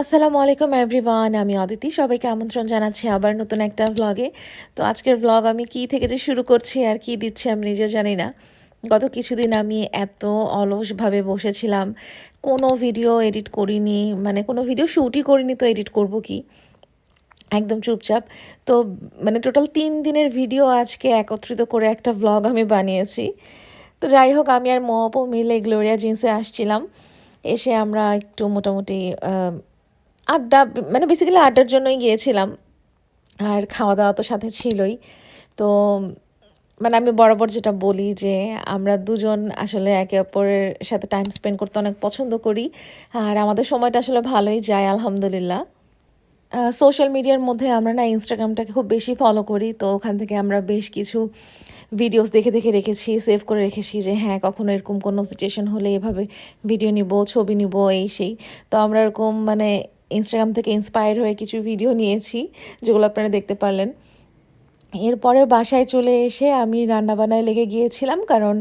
আসসালামু আলাইকুম এভরিওয়ান আমি অদিতি। সবাইকে আমন্ত্রণ জানাচ্ছি আবার নতুন একটা ভ্লগে তো আজকের ভ্লগ আমি কি থেকে যে শুরু করছি আর কি দিচ্ছি আমি নিজেও জানি না। গত কিছুদিন আমি এত অলসভাবে বসেছিলাম। কোনো ভিডিও এডিট করিনি মানে কোনো ভিডিও শ্যুটই করিনি তো এডিট করব কি? একদম চুপচাপ। তো মানে টোটাল তিন দিনের ভিডিও আজকে একত্রিত করে একটা ভ্লগ আমি বানিয়েছি। তো যাই হোক, আমি আর মোয়াপো মিলে গ্লোরিয়া জিন্সে আসছিলাম। এসে আমরা একটু মোটামুটি আড্ডা মানে বেসিক্যালি আড্ডার জন্যই গিয়েছিলাম। আর খাওয়া দাওয়া তো সাথে ছিলই। তো মানে আমি বরাবর যেটা বলি যে, আমরা দুজন আসলে একে অপরের সাথে টাইম স্পেন্ড করতে অনেক পছন্দ করি। আর আমাদের সময়টা আসলে ভালোই যায়, আলহামদুলিল্লাহ। সোশ্যাল মিডিয়ার মধ্যে আমরা না ইনস্টাগ্রামটাকে খুব বেশি ফলো করি। তো ওখান থেকে আমরা বেশ কিছু ভিডিওস দেখে দেখে রেখেছি সেভ করে রেখেছি যে হ্যাঁ কখনো এরকম কোনো সিচুয়েশন হলে এভাবে ভিডিও নিব, ছবি নিব, এই সেই। তো আমরা এরকম মানে ইনস্টাগ্রাম থেকে ইন্সপায়ার হয়ে কিছু ভিডিও নিয়েছি, যেগুলো আপনারা দেখতে পারলেন। এরপরে বাসায় চলে এসে আমি রান্নাবান্নায় লেগে গিয়েছিলাম, কারণ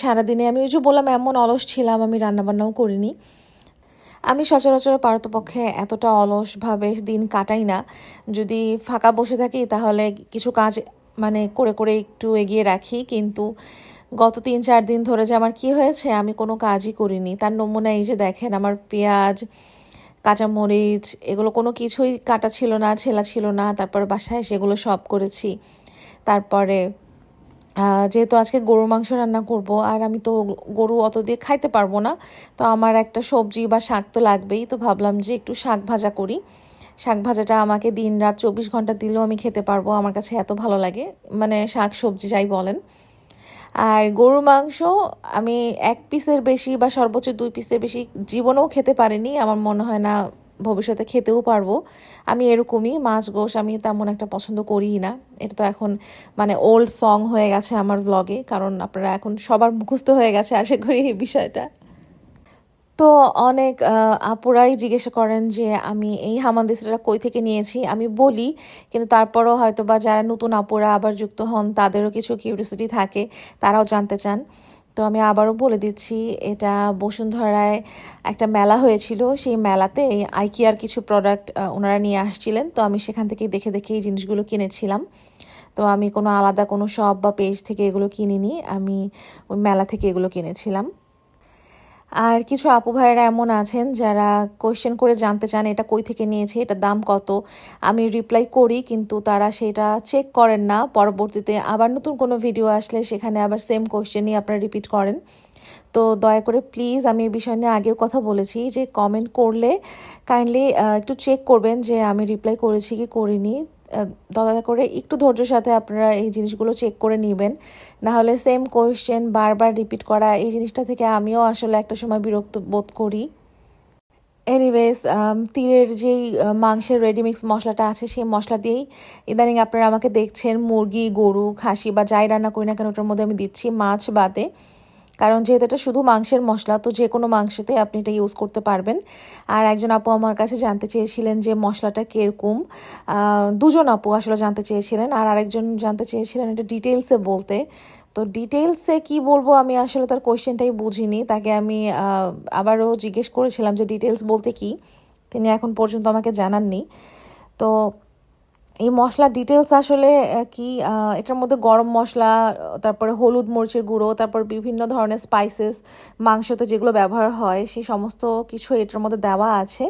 সারাদিনে আমি ওই যে বললাম, এমন অলস ছিলাম, আমি রান্নাবান্নাও করিনি। আমি সচরাচর পারতপক্ষে এতটা অলসভাবে দিন কাটাই না। যদি ফাঁকা বসে থাকি, তাহলে কিছু কাজ মানে করে করে একটু এগিয়ে রাখি, কিন্তু গত তিন, চার দিন ধরে যে আমার কি হয়েছে, আমি কোনো কাজই করিনি। তার নমুনা এই যে দেখেন, আমার পেঁয়াজ কাঁচামরিচ, এগুলো কোনো কিছুই কাটা ছিল না, ছেলা ছিল না। তারপর বাসায় সেগুলো সব করেছি। তারপরে যেহেতু আজকে গরুর মাংস রান্না করব, আর আমি তো গরু অত দিয়ে খাইতে পারব না, তো আমার একটা সবজি বা শাক তো লাগবেই। তো ভাবলাম যে একটু শাক ভাজা করি। শাক ভাজাটা আমাকে দিন রাত চব্বিশ ঘণ্টা দিলেও আমি খেতে পারব। আমার কাছে এত ভালো লাগে। মানে শাক সবজি যাই বলেন। আর গরু মাংস আমি এক পিসের বেশি বা সর্বোচ্চ দুই পিসের বেশি জীবনেও খেতে পারিনি। আমার মনে হয় না ভবিষ্যতে খেতেও পারব। আমি এরকমই, মাছ গোশ আমি তেমন একটা পছন্দ করি না। এটা তো এখন মানে ওল্ড সং হয়ে গেছে আমার ব্লগে কারণ আপনারা এখন সবার মুখস্থ হয়ে গেছে, আশা করি এই বিষয়টা। তো অনেক আপুরাই জিজ্ঞাসা করেন যে, আমি এই হামানদিস্তাটা কই থেকে নিয়েছি? আমি বলি, কিন্তু তারপরও হয়তো বা যারা নতুন আপুরা আবার যুক্ত হন, তাদেরও কিছু কিউরিয়াসিটি থাকে, তারাও জানতে চান। তো আমি আবারও বলে দিচ্ছি, এটা বসুন্ধরায় একটা মেলা হয়েছিল। সেই মেলাতে এই আইকিয়ার কিছু প্রোডাক্ট ওনারা নিয়ে আসছিলেন। তো আমি সেখান থেকে দেখে দেখে এই জিনিসগুলো কিনেছিলাম। তো আমি কোনো আলাদা কোনো শপ বা পেজ থেকে এগুলো কিনিনি। আমি ওই মেলা থেকে এগুলো কিনেছিলাম। আর কিছু আপু ভাইয়েরা এমন আছেন যারা কোয়েশ্চেন করে জানতে চান এটা কই থেকে নিয়েছে, এটার দাম কত? আমি রিপ্লাই করি কিন্তু তারা সেটা চেক করেন না। পরবর্তীতে আবার নতুন কোনো ভিডিও আসলে সেখানে আবার সেম কোয়েশ্চেনই আপনারা রিপিট করেন। তো দয়া করে প্লিজ আমি এই বিষয় নিয়ে আগেও কথা বলেছি যে কমেন্ট করলে কাইন্ডলি একটু চেক করবেন যে আমি রিপ্লাই করেছি কি করিনি। দয়া করে একটু ধৈর্যের সাথে আপনারা এই জিনিসগুলো চেক করে নেবেন। না হলে সেম কোয়েশ্চেন বারবার রিপিট করা, এই জিনিসটা থেকে আমিও আসলে একটা সময় বিরক্ত বোধ করি। এনিওয়েজ তীরের যেই মাংসের রেডিমিক্স মশলাটা আছে, সেই মশলা দিয়েই ইদানিং আপনারা আমাকে দেখছেন, মুরগি, গরু, খাসি বা যাই রান্না করি না কেন, ওটার মধ্যে আমি দিচ্ছি মাছ বাদে। কারণ যেহেতু এটা শুধু মাংসের মশলা, তো যে কোনো মাংসতে আপনি এটা ইউজ করতে পারবেন। আর একজন আপু আমার কাছে জানতে চেয়েছিলেন যে মশলাটা কীরকম। দুজন আপু আসলে জানতে চেয়েছিলেন, আর আরেকজন জানতে চেয়েছিলেন এটা ডিটেলসে বলতে। তো ডিটেলসে কি বলব আমি আসলে তার কোয়েশ্চেনটাই বুঝিনি, তাকে আমি আবারও জিজ্ঞেস করেছিলাম যে ডিটেলস বলতে কি। তিনি এখন পর্যন্ত আমাকে জানাননি। তো এই মশলা ডিটেলস আসলে কি এটার মধ্যে গরম মশলা, তারপরে হলুদ মরিচের গুঁড়ো, তারপর বিভিন্ন ধরনের স্পাইসেস মাংসতে যেগুলো ব্যবহার হয়, সেই সমস্ত কিছু এটার মধ্যে দেওয়া আছে।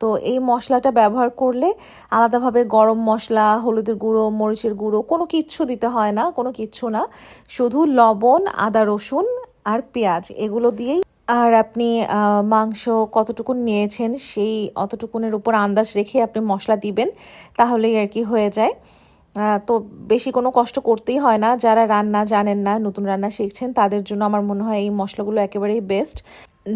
তো এই মশলাটা ব্যবহার করলে আলাদাভাবে গরম মশলা, হলুদের গুঁড়ো, মরিচের গুঁড়ো, কোনো কিচ্ছু দিতে হয় না, কোনো কিচ্ছু না। শুধু লবণ, আদা রসুন আর পেঁয়াজ, এগুলো দিয়েই আর আপনি মাংস কতটুকু নিয়েছেন সেই অতটুকুনের উপর আন্দাজ রেখে আপনি মশলা দিবেন, তাহলেই আর কি হয়ে যায়। তো বেশি কোনো কষ্ট করতেই হয় না। যারা রান্না জানেন না, নতুন রান্না শিখছেন, তাদের জন্য আমার মনে হয় এই মশলাগুলো একেবারেই বেস্ট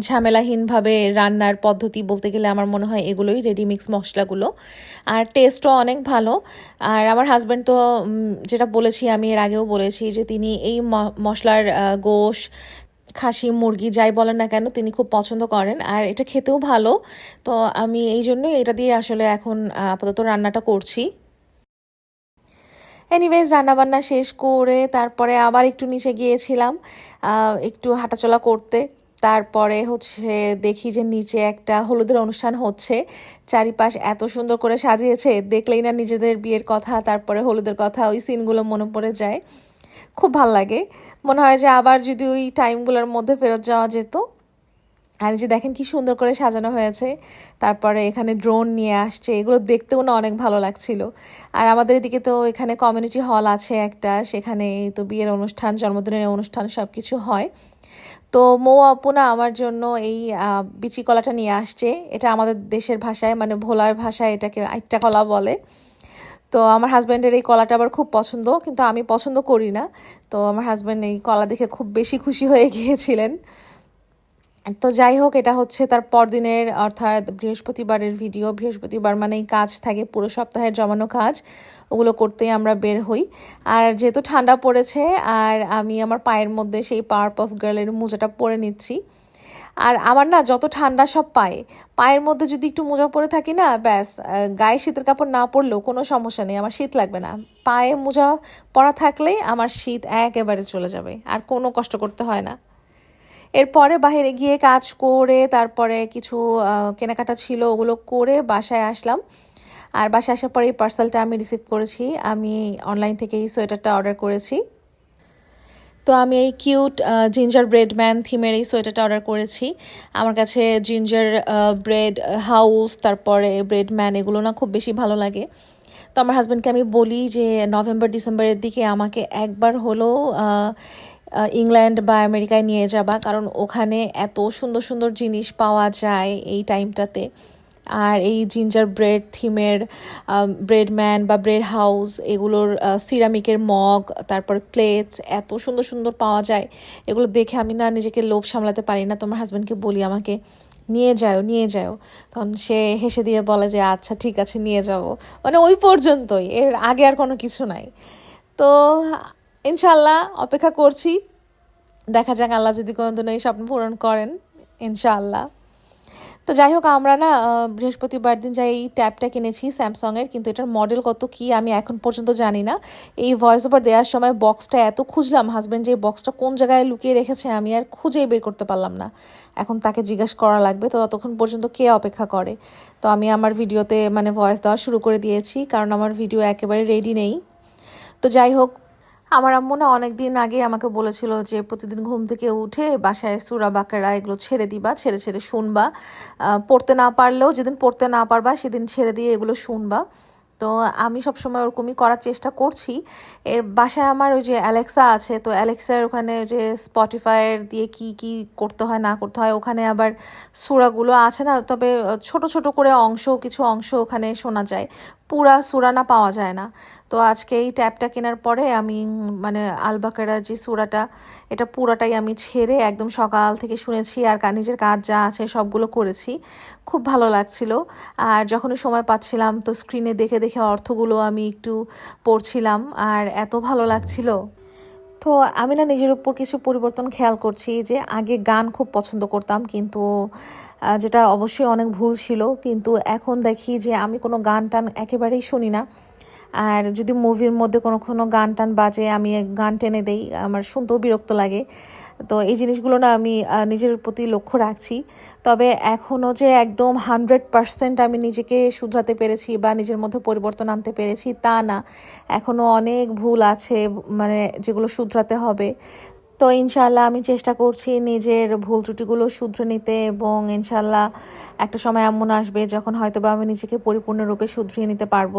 ঝামেলাহীনভাবে রান্নার পদ্ধতি বলতে গেলে আমার মনে হয় এগুলোই রেডিমিক্স মশলাগুলো। আর টেস্টও অনেক ভালো। আর আমার হাজব্যান্ড তো যেটা বলেছি, আমি এর আগেও বলেছি যে তিনি এই মশলার গোশ খাসি, মুরগি, যাই বলেন না কেন, তিনি খুব পছন্দ করেন আর এটা খেতেও ভালো। তো আমি এই জন্যই এটা দিয়ে আসলে এখন আপাতত রান্নাটা করছি। এনিওয়েজ রান্নাবান্না শেষ করে তারপরে আবার একটু নিচে গিয়েছিলাম একটু হাঁটাচলা করতে। তারপরে হচ্ছে দেখি যে নিচে একটা হলুদের অনুষ্ঠান হচ্ছে। চারিপাশ এত সুন্দর করে সাজিয়েছে, দেখলেই না নিজেদের বিয়ের কথা, তারপরে হলুদের কথা, ওই সিনগুলো মনে পড়ে যায়। খুব ভালো লাগে। মনে হয় যে আবার যদি ওই টাইমগুলোর মধ্যে ফেরত যাওয়া যেত। আর যে দেখেন কি সুন্দর করে সাজানো হয়েছে। তারপরে এখানে ড্রোন নিয়ে আসছে। এগুলো দেখতেও না অনেক ভালো লাগছিল। আর আমাদের এদিকে তো এখানে কমিউনিটি হল আছে একটা। সেখানে তো বিয়ের অনুষ্ঠান, জন্মদিনের অনুষ্ঠান সব কিছু হয়। তো মৌ আপু না আমার জন্য এই বিচি কলাটা নিয়ে আসছে। এটা আমাদের দেশের ভাষায় মানে ভোলার ভাষায় এটাকে আইট্টা কলা বলে। তো আমার হাজব্যান্ডের এই কলাটা আবার খুব পছন্দ, কিন্তু আমি পছন্দ করি না। তো আমার হাজব্যান্ড এই কলা দেখে খুব বেশি খুশি হয়ে গিয়েছিলেন। তো যাই হোক, এটা হচ্ছে তার পরদিনের, অর্থাৎ বৃহস্পতিবারের ভিডিও বৃহস্পতিবার মানেই কাজ থাকে, পুরো সপ্তাহের জমানো কাজ। ওগুলো করতেই আমরা বের হই। আর যেহেতু ঠান্ডা পড়েছে, আর আমি আমার পায়ের মধ্যে সেই পাওয়ার পফ গার্লের মোজাটা পরে নিচ্ছি। আর আমার না যত ঠান্ডা সব পায়ে। পায়ের মধ্যে যদি একটু মোজা পরে থাকি না, ব্যাস গায়ে শীতের কাপড় না পরলেও কোনো সমস্যা নেই, আমার শীত লাগবে না। পায়ে মোজা পরা থাকলেই আমার শীত একেবারে চলে যাবে, আর কোনো কষ্ট করতে হয় না। এরপরে বাইরে গিয়ে কাজ করে, তারপরে কিছু কেনাকাটা ছিল, ওগুলো করে বাসায় আসলাম। আর বাসায় আসার পরে এই পার্সেলটা আমি রিসিভ করেছি। আমি অনলাইন থেকে এই সোয়েটারটা অর্ডার করেছি। তো আমি এই কিউট জিঞ্জার ব্রেড ম্যান থিমের এই সোয়েটারটা অর্ডার করেছি। আমার কাছে জিঞ্জার ব্রেড হাউস তারপরে ব্রেড ম্যান এগুলো না খুব বেশি ভালো লাগে। তো আমার হাজব্যান্ডকে আমি বলি যে নভেম্বর ডিসেম্বরের দিকে আমাকে একবার হলো ইংল্যান্ড বা আমেরিকায় নিয়ে যাবা, কারণ ওখানে এত সুন্দর সুন্দর জিনিস পাওয়া যায় এই টাইমটাতে আর এই জিঞ্জার ব্রেড থিমের ব্রেড ম্যান বা ব্রেড হাউস এগুলোর সিরামিকের মগ, তারপর প্লেটস এত সুন্দর সুন্দর পাওয়া যায়। এগুলো দেখে আমি না নিজেকে লোভ সামলাতে পারি না। তোমার হাজব্যান্ডকে বলি আমাকে, নিয়ে যাও নিয়ে যাও। তখন সে হেসে দিয়ে বলে যে আচ্ছা ঠিক আছে, নিয়ে যাব। মানে ওই পর্যন্তই, এর আগে আর কোনো কিছু নাই। তো ইনশাল্লাহ অপেক্ষা করছি। দেখা যাক আল্লাহ যদি কোনোদিন এই স্বপ্ন পূরণ করেন ইনশাল্লাহ তো যাই হোক, আমরা না বৃহস্পতিবার দিন যাই এই ট্যাবটা কিনেছি, স্যামসংয়ের, কিন্তু এটার মডেল কত কি আমি এখন পর্যন্ত জানি না। এই ভয়েস ওভার দেওয়ার সময় বক্সটা এত খুঁজলাম হাজব্যান্ড যে বক্সটা কোন জায়গায় লুকিয়ে রেখেছে আমি আর খুঁজেই বের করতে পারলাম না। এখন তাকে জিজ্ঞেস করা লাগবে, তো ততক্ষণ পর্যন্ত কে অপেক্ষা করে? তো আমি আমার ভিডিওতে মানে ভয়েস দেওয়া শুরু করে দিয়েছি, কারণ আমার ভিডিও একেবারে রেডি নেই। তো যাই হোক আমার আম্মু না অনেকদিন আগে আমাকে বলেছিল যে, প্রতিদিন ঘুম থেকে উঠে বাসায় সুরা, বাকেরা এগুলো ছেড়ে দিবা, ছেড়ে ছেড়ে শুনবা। পড়তে না পারলেও যেদিন পড়তে না পারবা, সেদিন ছেড়ে দিয়ে এগুলো শুনবা। তো আমি সবসময় ওরকমই করার চেষ্টা করছি। এর বাসায় আমার ওই যে অ্যালেক্সা আছে, তো অ্যালেক্সার ওখানে যে স্পটিফাইয়ের দিয়ে কি কি করতে হয়, না করতে হয়, ওখানে আবার সুরাগুলো আছে না, তবে ছোট ছোট করে অংশ, কিছু অংশ ওখানে শোনা যায়। পুরা সুরানা পাওয়া যায় না। তো আজকে এই ট্যাপটা কেনার পরে আমি মানে আলবাকেরা যে সুরাটা, এটা পুরাটাই আমি ছেড়ে একদম সকাল থেকে শুনেছি আর নিজের কাজ যা আছে সবগুলো করেছি। খুব ভালো লাগছিল। আর যখনই সময় পাচ্ছিলাম, তো স্ক্রিনে দেখে দেখে অর্থগুলো আমি একটু পড়ছিলাম। আর এত ভালো লাগছিল। তো আমি না নিজের উপর কিছু পরিবর্তন খেয়াল করছি যে আগে গান খুব পছন্দ করতাম, কিন্তু যেটা অবশ্যই অনেক ভুল ছিল। কিন্তু এখন দেখি যে আমি কোনো গান টান একেবারেই শুনি না। আর যদি মুভির মধ্যে কোনো কোনো গান টান বাজে, আমি গান টেনে দেই, আমার শুনতেও বিরক্ত লাগে। তো এই জিনিসগুলো না আমি নিজের প্রতি লক্ষ্য রাখছি। তবে এখনও যে একদম হান্ড্রেড পারসেন্ট আমি নিজেকে শুধরাতে পেরেছি বা নিজের মধ্যে পরিবর্তন আনতে পেরেছি, তা না। এখনও অনেক ভুল আছে মানে যেগুলো শুধরাতে হবে। তো ইনশাল্লাহ আমি চেষ্টা করছি নিজের ভুল ত্রুটিগুলো শুধরে নিতে এবং ইনশাল্লাহ একটা সময় এমন আসবে যখন হয়তো বা আমি নিজেকে পরিপূর্ণরূপে শুধরিয়ে নিতে পারব।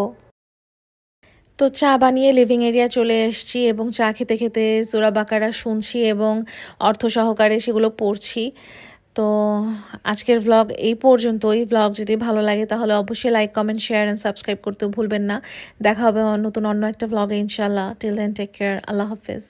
তো চা বানিয়ে লিভিং এরিয়া চলে এসছি এবং চা খেতে খেতে জোড়া বাকারা শুনছি এবং অর্থ সহকারে সেগুলো পড়ছি। তো আজকের ভ্লগ এই পর্যন্তই। ভ্লগ যদি ভালো লাগে তাহলে অবশ্যই like comment share and subscribe করতেও ভুলবেন না। দেখা হবে নতুন অন্য একটা ভ্লগে ইনশাল্লাহ টিল দেন টেক কেয়ার আল্লাহ হাফেজ।